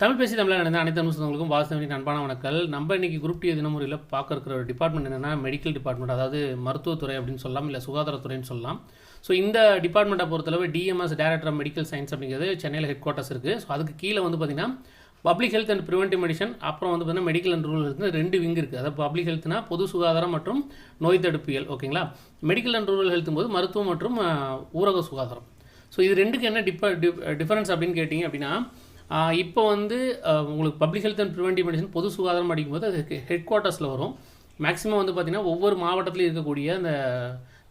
தமிழ் பேசி தமிழில் நடந்த அனைத்து அனுசங்களுக்கும் வாசவனின் அன்பான வணக்கங்கள். நம்ம இன்னைக்கு குரூப் டி தினமுறையில் பார்க்க இருக்கிற ஒரு டிபார்ட்மெண்ட் என்னென்னா மெடிக்கல் டிபார்ட்மெண்ட் அதாவது மருத்துவத்துறை அப்படின்னு சொல்லலாம் இல்லை சுகாதாரத்துறைன்னு சொல்லலாம். ஸோ இந்த டிபார்ட்மெண்ட்டை பொறுத்தளவு DMS director of medical science அப்படிங்கிறது சென்னையில் ஹெட் குவார்ட்டர்ஸ் இருக்குது ஸோ அதுக்கு கீழே வந்து பார்த்திங்கன்னா public health and preventive medicine அப்புறம் வந்து பார்த்தீங்கன்னா மெடிக்கல் அண்ட் ரூரல் ஹெல்த் ரெண்டு விங் இருக்குது அதாவது பப்ளிக் ஹெல்த்னா பொது சுகாதாரம் மற்றும் நோய் தடுப்பியல் ஓகேங்களா மெடிக்கல் அண்ட் ரூரல் ஹெல்த்தும் போது மருத்துவம் மற்றும் ஊரக சுகாதாரம். ஸோ இது ரெண்டுக்கு என்ன டிஃப டிஃபரன்ஸ் அப்படின்னு கேட்டிங்க அப்படின்னா இப்போ வந்து உங்களுக்கு public health and preventive medicine பொது சுகாதாரம் அடிக்கும்போது அது ஹெட் குவார்ட்டர்ஸில் வரும். மேக்ஸிமம் வந்து பார்த்திங்கன்னா ஒவ்வொரு மாவட்டத்திலையும் இருக்கக்கூடிய அந்த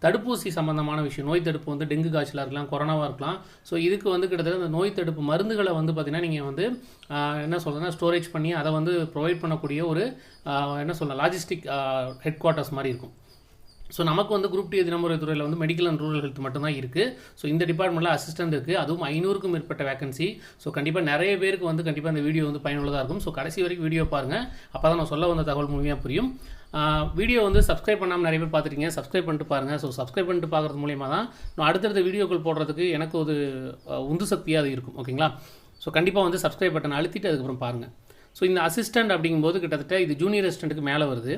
தடுப்பூசி சம்மந்தமான விஷயம் நோய் தடுப்பு வந்து டெங்கு காய்ச்சலாக இருக்கலாம் கொரோனாவாக இருக்கலாம். ஸோ இதுக்கு வந்து கிட்டத்தட்ட அந்த நோய் தடுப்பு மருந்துகளை வந்து பார்த்திங்கன்னா நீங்கள் வந்து என்ன சொல்கிறதுனா ஸ்டோரேஜ் பண்ணி அதை வந்து ப்ரொவைட் பண்ணக்கூடிய ஒரு என்ன சொல்லலாம் லாஜிஸ்டிக் ஹெட் குவார்ட்டர்ஸ் மாதிரி இருக்கும். ஸோ நமக்கு வந்து குரூப் டி தினமுறை துறையில் வந்து மெடிக்கல் அண்ட் ரூரல் ஹெல்த் மட்டும்தான் இருக்குது ஸோ இந்த டிபார்ட்மெண்ட்டில் அசிஸ்டன்ட் இருக்குது அதுவும் ஐநூறுக்கும் மேற்பட்ட வேகன்சி ஸோ கண்டிப்பாக நிறைய பேருக்கு வந்து கண்டிப்பாக இந்த வீடியோ வந்து பயனுள்ளதாக இருக்கும். ஸோ கடைசி வரைக்கும் வீடியோ பாருங்கள் அப்போ தான் நான் சொல்ல வந்த தகவல் முழுமையாக புரியும். வீடியோ வந்து சப்ஸ்கிரைப் பண்ணாமல் நிறைய பேர் பார்த்துருக்கீங்க. சப்ஸ்கிரைப் பண்ணிட்டு பாருங்கள் ஸோ சப்ஸ்கிரைப் பண்ணிட்டு பார்க்குறது மூலியமாக தான் நான் அடுத்தடுத்த வீடியோக்கள் போடுறதுக்கு எனக்கு ஒரு உந்து சக்தியாக அது இருக்கும். ஓகேங்களா ஸோ கண்டிப்பாக வந்து சப்ஸ்கிரைப் பட்டன் அழுத்திட்டு அதுக்கப்புறம் பாருங்கள் ஸோ இந்த அசிஸ்டன்ட் அப்படிங்கும்போது கிட்டத்தட்ட இது ஜூனியர் அசிஸ்டண்ட்டுக்கு மேலே வருது.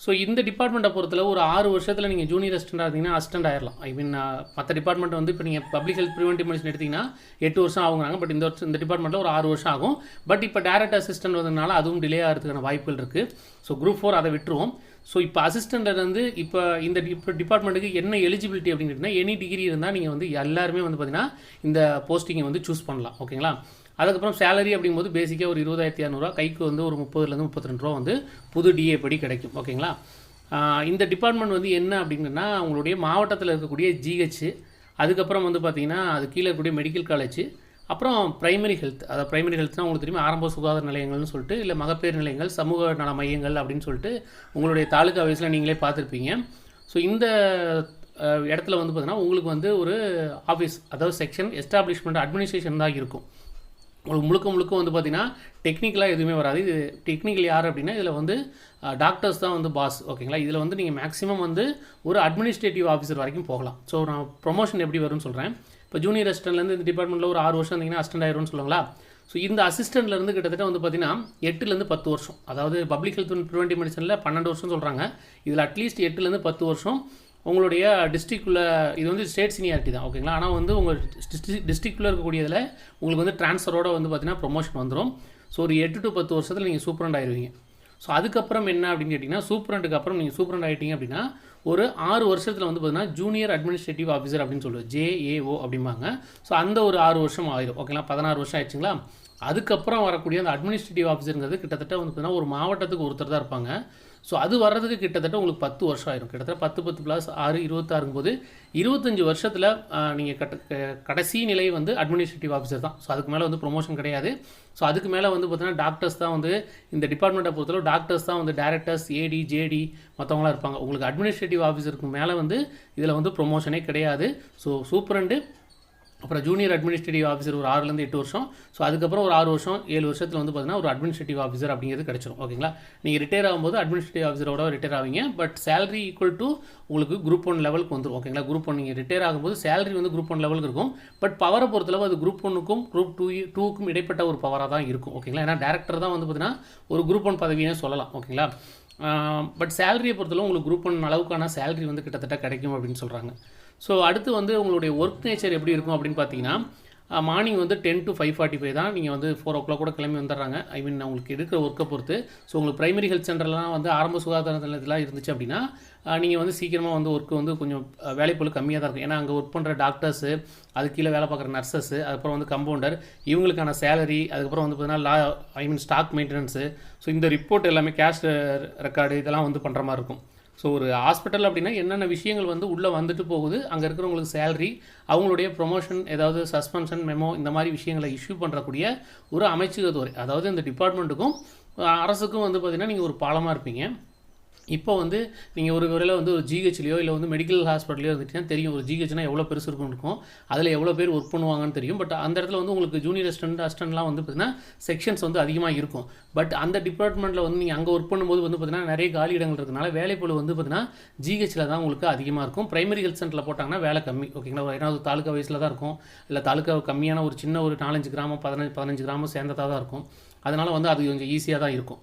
ஸோ இந்த டிபார்ட்மெண்ட்டை பொறுத்தல ஒரு ஆறு வருஷத்தில் நீங்கள் ஜூனியர் அசிஸ்டண்டாக இருந்தீங்கன்னா அசிஸ்டன்ட் ஆயிடலாம் ஐ மீன் மற்ற டிபார்ட்மெண்ட் வந்து இப்போ நீங்கள் பப்ளிக் ஹெல்த் ப்ரிவென்டிவ் மெடிசன் எடுத்தீங்கன்னா எட்டு வருஷம் ஆகுங்கிறாங்க. பட் இந்த வருஷம் இந்த டிபார்ட்மெண்ட்டில் ஒரு ஆறு வருஷம் ஆகும். பட் இப்போ டேரக்ட் அசிஸ்டன்ட் வந்ததுனால அதுவும் டிலே ஆகிறதுக்கான வாய்ப்புகள் இருக்குது ஸோ குரூப் ஃபோர் அதை விட்டுருவோம். ஸோ இப்போ அசிஸ்டண்ட்டில் இருந்து இப்போ இந்த இப்போ டிபார்ட்மெண்ட்டுக்கு என்ன எலிஜிபிலிட்டி அப்படின்னு கேட்டிங்கன்னா எனி டிகிரி இருந்தால் நீங்கள் வந்து எல்லாருமே வந்து பார்த்தீங்கன்னா இந்த போஸ்டிங்கை வந்து சூஸ் பண்ணலாம். ஓகேங்களா அதுக்கப்புறம் சேலரி அப்படிங்கும்போது பேசிக்காக ஒரு இருபதாயிரத்தி இரநூறுவா கைக்கு வந்து ஒரு முப்பதுலேருந்து முப்பத்தி ரெண்டு ரூபா வந்து புது டிஏ படி கிடைக்கும். ஓகேங்களா? இந்த டிபார்ட்மெண்ட் வந்து என்ன அப்படிங்கன்னா உங்களுடைய மாவட்டத்தில் இருக்கக்கூடிய ஜிஹெச் அதுக்கப்புறம் வந்து பார்த்தீங்கன்னா அது கீழே இருக்கக்கூடிய மெடிக்கல் காலேஜ் அப்புறம் பிரைமரி ஹெல்த் அதாவது பிரைமரி ஹெல்த்னா உங்களுக்கு தெரியும் ஆரம்ப சுகாதார நிலையங்கள்னு சொல்லிட்டு இல்லை மகப்பேறு நிலையங்கள் சமூக நல மையங்கள் அப்படின்னு சொல்லிட்டு உங்களுடைய தாலுகா வயசில் நீங்களே பார்த்துருப்பீங்க ஸோ இந்த இடத்துல வந்து பார்த்தீங்கன்னா உங்களுக்கு வந்து ஒரு ஆஃபீஸ் அதாவது செக்ஷன் எஸ்டாப்ளிஷ்மெண்ட் அட்மினிஸ்ட்ரேஷன் தான் இருக்கும். உங்களுக்கு முழுக்க முழுக்க வந்து பார்த்தீங்கன்னா டெக்னிக்கலாக எதுவுமே வராது. இது டெக்னிக்கல் யார் அப்படின்னா இதில் வந்து டாக்டர்ஸ் தான் வந்து பாஸ் ஓகேங்களா இதில் வந்து நீங்கள் மேக்ஸிமம் வந்து ஒரு அட்மினிஸ்ட்ரேட்டிவ் ஆஃபீஸர் வரைக்கும் போகலாம். ஸோ நான் ப்ரொமோஷன் எப்படி வரும்னு சொல்கிறேன் இப்போ ஜூனியர் அசிஸ்டன்ட்லேருந்து இந்த டிபார்ட்மெண்ட்டில் ஒரு ஆறு வருஷம் இருந்தீங்கன்னா அசிஸ்டன்ட் ஆயிரும்னு சொல்லுவாங்களா? ஸோ இந்த அசிஸ்டன்ட்லேருந்து கிட்டத்தட்ட வந்து பார்த்தீங்கன்னா எட்டுலேருந்து பத்து வருஷம். அதாவது பப்ளிக் ஹெல்த் ப்ரிவென்டிவ் மெடிசனில் பன்னெண்டு வருஷம் சொல்கிறாங்க இதில் அட்லீஸ்ட் எட்டுலேருந்து பத்து வருஷம். உங்களுடைய டிஸ்ட்ரிக்குள்ளே இது வந்து ஸ்டேட் சீனியாரிட்டி தான் ஓகேங்களா ஆனால் வந்து உங்கள் டிஸ்ட்ரிக் டிஸ்ட்ரிக்டில் இருக்கக்கூடியதில் உங்களுக்கு வந்து ட்ரான்ஸ்ஃபரோட வந்து பார்த்தீங்கன்னா ப்ரொமோஷன் வந்துடும் ஸோ ஒரு எட்டு டு பத்து வருஷத்தில் நீங்கள் சூப்பரண்ட் ஆயிடுவீங்க ஸோ அதுக்கப்புறம் என்ன அப்படின்னு கேட்டிங்கன்னா சூப்பரண்ட்டுக்கு அப்புறம் நீங்கள் சூப்பரண்ட் ஆகிட்டீங்க அப்படின்னா ஒரு ஆறு வருஷத்தில் வந்து பார்த்தீங்கன்னா ஜூனியர் அட்மினிஸ்ட்ரேட்டிவ் ஆஃபீஸர் அப்படின்னு சொல்லுவோம் ஜேஏஓ அப்படிம்பாங்க. ஸோ அந்த ஒரு ஆறு வருஷம் ஆயிரும் ஓகேங்களா பதினாறு வருஷம் ஆயிடுச்சுங்களா? அதுக்கப்புறம் வரக்கூடிய அந்த அட்மினிஸ்ட்ரேட்டிவ் ஆஃபீஸருங்கிறது கிட்டத்தட்ட வந்து பார்த்தீங்கன்னா ஒரு மாவட்டத்துக்கு ஒருத்தர் தான் இருப்பாங்க. ஸோ அது வர்றதுக்கு கிட்டத்தட்ட உங்களுக்கு பத்து வருஷம் ஆயிரும். கிட்டத்தட்ட பத்து பத்து ப்ளஸ் ஆறு இருபத்தாறும் போது இருபத்தஞ்சு வருஷத்தில் நீங்கள் கட்ட க- கடைசி நிலை வந்து அட்மினிஸ்ட்ரேட்டிவ் ஆஃபீஸர் தான். ஸோ அதுக்கு மேலே வந்து ப்ரொமோஷன் கிடையாது. ஸோ அதுக்கு மேலே வந்து பார்த்தீங்கன்னா டாக்டர்ஸ் தான் வந்து இந்த டிபார்ட்மெண்ட்டை பொறுத்தளவு டாக்டர்ஸ் தான் வந்து டேரக்டர்ஸ் ஏடி ஜேடி மற்றவங்களாம் இருப்பாங்க. உங்களுக்கு அட்மினிஸ்ட்ரேட்டிவ் ஆஃபீஸருக்கு மேலே வந்து இதில் வந்து ப்ரொமோஷனே கிடையாது. ஸோ சூப்பரண்டு அப்புறம் ஜூனியர் அட்மினிஸ்ட்ரேட்டிவ் ஆஃபீஸர் ஒரு ஆறுலேருந்து எட்டு வருஷம். ஸோ அதுக்கப்புறம் ஒரு ஆறு வருஷம் ஏழு வருஷத்தில் வந்து பார்த்தீங்கன்னா ஒரு அட்மினிஸ்ட்ரேட்டிவ் ஆஃபீஸர் அப்படிங்கிறது கிடச்சிரும். ஓகேங்களா நீங்கள் ரிட்டையர் ஆகும்போது அட்மினிஸ்ட்ரேட்டிவ் ஆஃபீஸரோட ரிட்டையர் ஆவீங்க. பட் சேலரி ஈக்குவல் டு உங்களுக்கு குரூப் ஒன் லெவலுக்கு வந்துடும் ஓகேங்களா குரூப் ஒன் நீங்கள் ரிட்டையர் ஆகும்போது சேலரி வந்து குரூப் ஒன் லெவலுக்கு இருக்கும். பட் பவரை பொறுத்தளவு அது குரூப் ஒன்றுக்கும் குரூப் டூ டூக்கும் இடைப்பட்ட ஒரு பவராக தான் இருக்கும். ஓகேங்களா ஏன்னா டேரக்டர் தான் வந்து பார்த்தீங்கன்னா ஒரு குரூப் ஒன் பதவியே சொல்லலாம். ஓகேங்களா பட் சேலரியை பொறுத்தளவு உங்களுக்கு குரூப் ஒன் அளவுக்கான சேலரி வந்து கிட்டத்தட்ட கிடைக்கும் அப்படின்னு சொல்கிறாங்க ஸோ அடுத்து வந்து உங்களுடைய ஒர்க் நேச்சர் எப்படி இருக்கும் அப்படின்னு பார்த்தீங்கன்னா மார்னிங் வந்து ten to five forty five தான் நீங்கள் வந்து ஃபோர் ஓ கிளாக் கூட கிளம்பி வந்துடுறாங்க. ஐ மீன் உங்களுக்கு எடுக்கிற ஒர்க்கை பொறுத்து. ஸோ உங்களுக்கு ப்ரைமரி ஹெல்த் சென்டர்லாம் வந்து ஆரம்ப சுகாதார நிலையத்தில் இருந்துச்சு அப்படின்னா நீங்கள் வந்து சீக்கிரமாக வந்து ஒர்க்கு வந்து கொஞ்சம் வேலை வேலைப்பளு கம்மியாக தான் இருக்கும். ஏன்னா அங்கே ஒர்க் பண்ணுற டாக்டர்ஸு அது கீழே வேலை பார்க்குற நர்சஸ்ஸு அதுக்கப்புறம் வந்து கம்பவுண்டர் இவங்களுக்கான சேலரி அதுக்கப்புறம் வந்து பார்த்தீங்கன்னா லா I mean stock maintenance so இந்த ரிப்போர்ட் எல்லாமே கேஷ் ரெக்கார்டு இதெல்லாம் வந்து பண்ணுற மாதிரி இருக்கும். ஸோ ஒரு ஹாஸ்பிட்டல் அப்படின்னா என்னென்ன விஷயங்கள் வந்து உள்ளே வந்துட்டு போகுது அங்கே இருக்கிறவங்களுக்கு சேலரி அவங்களுடைய ப்ரொமோஷன் ஏதாவது சஸ்பென்ஷன் மெமோ இந்த மாதிரி விஷயங்களை இஷ்யூ பண்ணுறக்கூடிய ஒரு அமைச்சகத்துறை அதாவது இந்த டிபார்ட்மெண்ட்டுக்கும் அரசுக்கும் வந்து பார்த்திங்கன்னா நீங்கள் ஒரு பாலமாக இருப்பீங்க. இப்போ வந்து நீங்கள் ஒரு வேலையில் வந்து ஒரு ஜிஹெச்லையோ இல்லை வந்து மெடிக்கல் ஹாஸ்பிட்டலையோ இருந்துச்சுன்னா தெரியும் ஒரு ஜிஹெச்னா எவ்வளோ பெருசு இருக்கும்னு இருக்கும். அதில் எவ்வளோ பேர் ஒர்க் பண்ணுவாங்கன்னு தெரியும். பட் அந்த இடத்துல வந்து உங்களுக்கு ஜூனியர் அசிஸ்டன்ட் அசிஸ்டன்ட்லாம் வந்து பார்த்தீங்கன்னா செக்ஷன்ஸ் வந்து அதிகமாக இருக்கும். பட் அந்த டிபார்ட்மெண்ட்டில் வந்து நீங்கள் அங்கே ஒர்க் பண்ணும்போது வந்து பார்த்தீங்கன்னா நிறைய காலி இடங்கள் இருக்கனால வேலைப்பளு வந்து பார்த்தீங்கன்னா ஜிஹெச்சில் தான் உங்களுக்கு அதிகமாக இருக்கும். பிரைமரி ஹெல்த் சென்டரில் போட்டாங்கன்னா வேலை கம்மி. ஓகேங்களா ஏன்னா ஒரு தாலுக்கா வயசில் தான் இருக்கும். இல்லை தாலுக்கா கம்மியான ஒரு சின்ன ஒரு நாலஞ்சு கிராமம் பதினஞ்சு பதினஞ்சு கிராமம் சேர்ந்ததாக தான் இருக்கும். அதனால் வந்து அது கொஞ்சம் ஈஸியாக தான் இருக்கும்.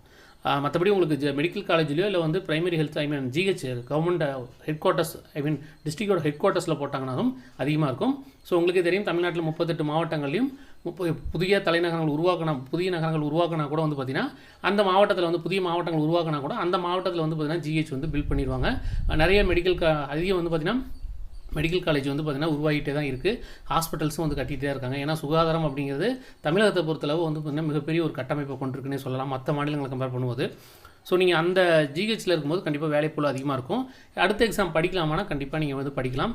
மற்றபடி உங்களுக்கு மெடிக்கல் காலேஜ்லையோ இல்லை வந்து primary health I mean G H government headquarters I mean டிஸ்ட்ரிக்டோட head குவார்ட்டர்ஸில் போட்டாங்கனாலும் அதிகமாக இருக்கும். ஸோ உங்களுக்கு தெரியும் தமிழ்நாட்டில் முப்பத்தெட்டு மாவட்டங்களையும் முப்ப புதிய தலைநகரங்கள் உருவாக்கணும் புதிய நகரங்கள் உருவாக்கினா கூட வந்து பார்த்திங்கன்னா அந்த மாவட்டத்தில் வந்து புதிய மாவட்டங்கள் உருவாக்கினா கூட அந்த மாவட்டத்தில் வந்து பார்த்திங்கன்னா ஜிஹெச் வந்து பில்ட் பண்ணிடுவாங்க. நிறைய மெடிக்கல் அதிகம் வந்து பார்த்திங்கன்னா மெடிக்கல் காலேஜ் வந்து பார்த்திங்கன்னா உருவாகிட்டே தான் இருக்குது ஹாஸ்பிட்டல்ஸும் வந்து கட்டிகிட்டே இருக்காங்க. ஏன்னா சுகாதாரம் அப்படிங்கிறது தமிழகத்தை பொறுத்தளவு வந்து பார்த்திங்கன்னா மிகப்பெரிய ஒரு கட்டமைப்பை கொண்டிருக்குன்னே சொல்லலாம். மற்ற மாநிலங்களை கம்பேர் பண்ணும்போது ஸோ நீங்கள் அந்த ஜிஹெச்சில் இருக்கும்போது கண்டிப்பாக வேலைப்பூல் அதிகமாக இருக்கும். அடுத்த எக்ஸாம் படிக்கலாமானா கண்டிப்பாக நீங்கள் வந்து படிக்கலாம்.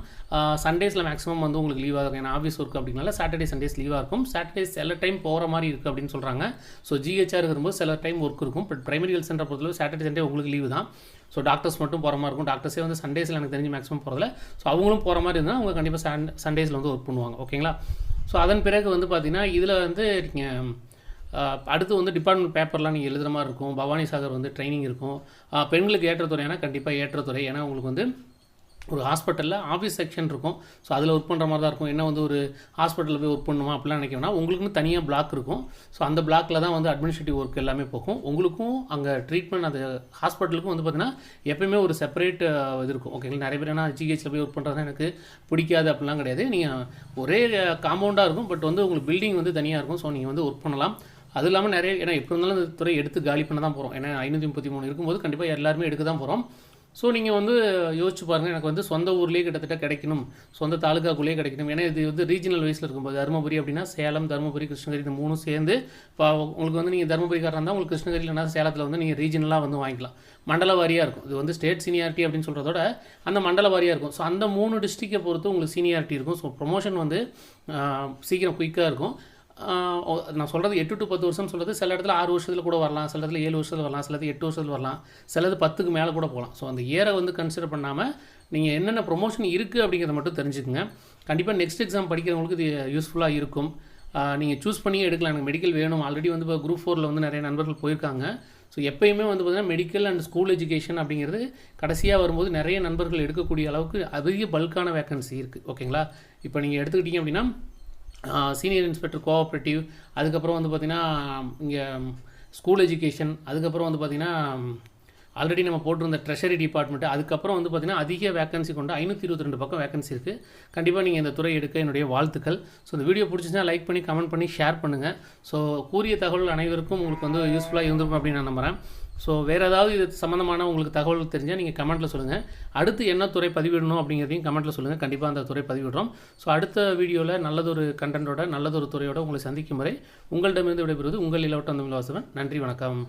சண்டேஸில் மேக்ஸிமம் வந்து உங்களுக்கு லீவாக இருக்கும். ஏன்னா ஆஃபீஸ் ஒர்க் அப்படினால சாட்டர்டே சண்டேஸ் லீவாக இருக்கும். சாட்டர்டேஸ் சில டைம் போகிற மாதிரி இருக்குது அப்படின்னு சொல்கிறாங்க ஸோ ஜிஹெச்ஆர் இருக்கும்போது சில டைம் ஒர்க் இருக்கும். பட் பிரைமரி ஹெல்த் சென்டர் பொறுத்தளவு சாட்டர்டே சண்டே உங்களுக்கு லீவு தான். ஸோ டாக்டர்ஸ் மட்டும் போகிற மாதிரி இருக்கும். டாக்டர்ஸே வந்து சண்டேஸில் எனக்கு தெரிஞ்சு மேக்ஸிமம் போகிறதில்ல ஸோ அவங்களும் போகிற மாதிரி இருந்தால் அவங்க கண்டிப்பாக சண்டேஸில் வந்து ஒர்க் பண்ணுவாங்க. ஓகேங்களா ஸோ அதன் பிறகு வந்து பார்த்திங்கன்னா இதில் வந்து நீங்கள் அடுத்து வந்து டிபார்ட்மெண்ட் பேப்பர்லாம் நீங்கள் எழுதுகிற மாதிரி இருக்கும். பவானி சாகர் வந்து ட்ரைனிங் இருக்கும். பெண்களுக்கு ஏற்றத்துறைனா கண்டிப்பாக ஏற்றத்துறை ஏன்னா உங்களுக்கு வந்து ஒரு ஹாஸ்பிட்டலில் ஆஃபீஸ் செக்ஷன் இருக்கும். ஸோ அதில் ஒர்க் பண்ணுற மாதிரி தான் இருக்கும். என்ன வந்து ஒரு ஹாஸ்பிட்டலில் போய் ஒர்க் பண்ணுமா அப்படிலாம் நினைக்கணும்னா உங்களுக்குன்னு தனியாக பிளாக் இருக்கும். ஸோ அந்த பிளாக்கில் தான் வந்து அட்மினிஸ்ட்ரேட்டிவ் ஒர்க் எல்லாமே போகும். உங்களுக்கும் அங்கே ட்ரீட்மெண்ட் அந்த ஹாஸ்பிட்டலுக்கும் வந்து பார்த்தீங்கன்னா எப்பயுமே ஒரு செப்பரேட் இது இருக்கும். ஓகேங்களா நிறைய பேர் என்ன ஜிஹெச்சில் போய் ஒர்க் பண்ணுறது எனக்கு பிடிக்காது அப்படிலாம் கிடையாது. நீங்கள் ஒரே காம்பவுண்டாக இருக்கும். பட் வந்து உங்களுக்கு பில்டிங் வந்து தனியாக இருக்கும். ஸோ நீங்கள் வந்து ஒர்க் பண்ணலாம். அது இல்லாமல் நிறைய ஏன்னா எப்படி இருந்தாலும் இந்த துறை எடுத்து காலி பண்ண தான் போகிறோம் ஏன்னா ஐநூற்றி முப்பத்தி மூணு இருக்கும்போது கண்டிப்பாக எல்லாருமே எடுக்க தான் போகிறோம் ஸோ நீங்கள் வந்து யோசிச்சு பாருங்கள் எனக்கு வந்து சொந்த ஊர்லேயே கிட்டத்தட்ட கிடைக்கணும். சொந்த தாலுக்காக்குள்ளேயே கிடைக்கணும். ஏன்னா இது வந்து ரீஜனல் வைஸில் இருக்கும்போது தருமபுரி அப்படின்னா சேலம் தருமபுரி கிருஷ்ணகிரி இந்த மூணும் சேர்ந்து இப்போ உங்களுக்கு வந்து நீங்கள் தருமபுரிக்காரன் இருந்தால் உங்களுக்கு கிருஷ்ணகிரி இல்லைனா சேலத்தில் வந்து நீங்கள் ரீஜனலாக வந்து வாங்கிக்கலாம். மண்டல வாரியாக இருக்கும். இது வந்து ஸ்டேட் சீனியாரிட்டி அப்படின்னு சொல்கிறதோட அந்த மண்டல வாரியாக இருக்கும். ஸோ அந்த மூணு டிஸ்ட்ரிக்டை பொறுத்து உங்களுக்கு சீனியாரிட்டி இருக்கும். ஸோ ப்ரொமோஷன் வந்து சீக்கிரம் குயிக்காக இருக்கும். நான் சொல்கிறது எட்டு டு பத்து வருஷம் சொல்கிறது சில இடத்துல ஆறு வருஷத்தில் கூட வரலாம் சில இடத்துல ஏழு வருஷத்தில் வரலாம் சிலது எட்டு வருஷத்தில் வரலாம் சிலது பத்துக்கு மேலே கூட போகலாம். ஸோ அந்த இயரை வந்து கன்சிடர் பண்ணாமல் நீங்கள் என்னென்ன ப்ரொமோஷன் இருக்குது அப்படிங்கிறத மட்டும் தெரிஞ்சுக்கோங்க. கண்டிப்பாக நெக்ஸ்ட் எக்ஸாம் படிக்கிறவங்களுக்கு இது யூஸ்ஃபுல்லாக இருக்கும். நீங்கள் சூஸ் பண்ணியே எடுக்கலாம். எனக்கு மெடிக்கல் வேணும். ஆல்ரெடி வந்து இப்போ குரூப் ஃபோரில் வந்து நிறைய நண்பர்கள் போயிருக்காங்க. ஸோ எப்பயுமே வந்து பார்த்திங்கன்னா மெடிக்கல் அண்ட் ஸ்கூல் எஜுகேஷன் அப்படிங்கிறது கடைசியாக வரும்போது நிறைய நண்பர்கள் எடுக்கக்கூடிய அளவுக்கு அதிக பல்கான வேக்கன்சி இருக்குது ஓகேங்களா இப்போ நீங்கள் எடுத்துக்கிட்டீங்க அப்படின்னா சீனியர் இன்ஸ்பெக்டர் கோஆப்ரேட்டிவ் அதுக்கப்புறம் வந்து பார்த்திங்கன்னா இங்கே ஸ்கூல் எஜுகேஷன் அதுக்கப்புறம் வந்து பார்த்திங்கன்னா ஆல்ரெடி நம்ம போட்டிருந்த ட்ரெஷரி டிபார்ட்மெண்ட் அதுக்கப்புறம் வந்து பார்த்திங்கன்னா அதிக வேகன்சி கொண்ட ஐநூற்றி இருபத்தி ரெண்டு பக்கம் வேகன்சி இருக்குது கண்டிப்பாக நீங்கள் இந்த துறை எடுக்க என்னுடைய வாழ்த்துக்கள். ஸோ இந்த வீடியோ பிடிச்சிச்சுன்னா லைக் பண்ணி கமெண்ட் பண்ணி ஷேர் பண்ணுங்கள் ஸோ கூறிய தகவல் அனைவருக்கும் உங்களுக்கு வந்து யூஸ்ஃபுல்லாக இருந்திருக்கும் அப்படின்னு நான் நம்புகிறேன் ஸோ வேறு ஏதாவது இது சம்மந்தமான உங்களுக்கு தகவல் தெரிஞ்சால் நீங்கள் கமெண்ட்டில் சொல்லுங்கள் அடுத்து என்ன துறை பதிவிடணும் அப்படிங்கிறதையும் கமெண்ட்டில் சொல்லுங்கள் கண்டிப்பாக அந்த துறை பதிவிடுறோம். ஸோ அடுத்த வீடியோவில் நல்லதொரு கண்டென்ட்டோட நல்லதொரு துறையோட உங்களை சந்திக்கும் வரை உங்களிடமிருந்து விடைபெறுவது உங்கள் இலவட்டம் தமிழ் வாசவன் நன்றி வணக்கம்.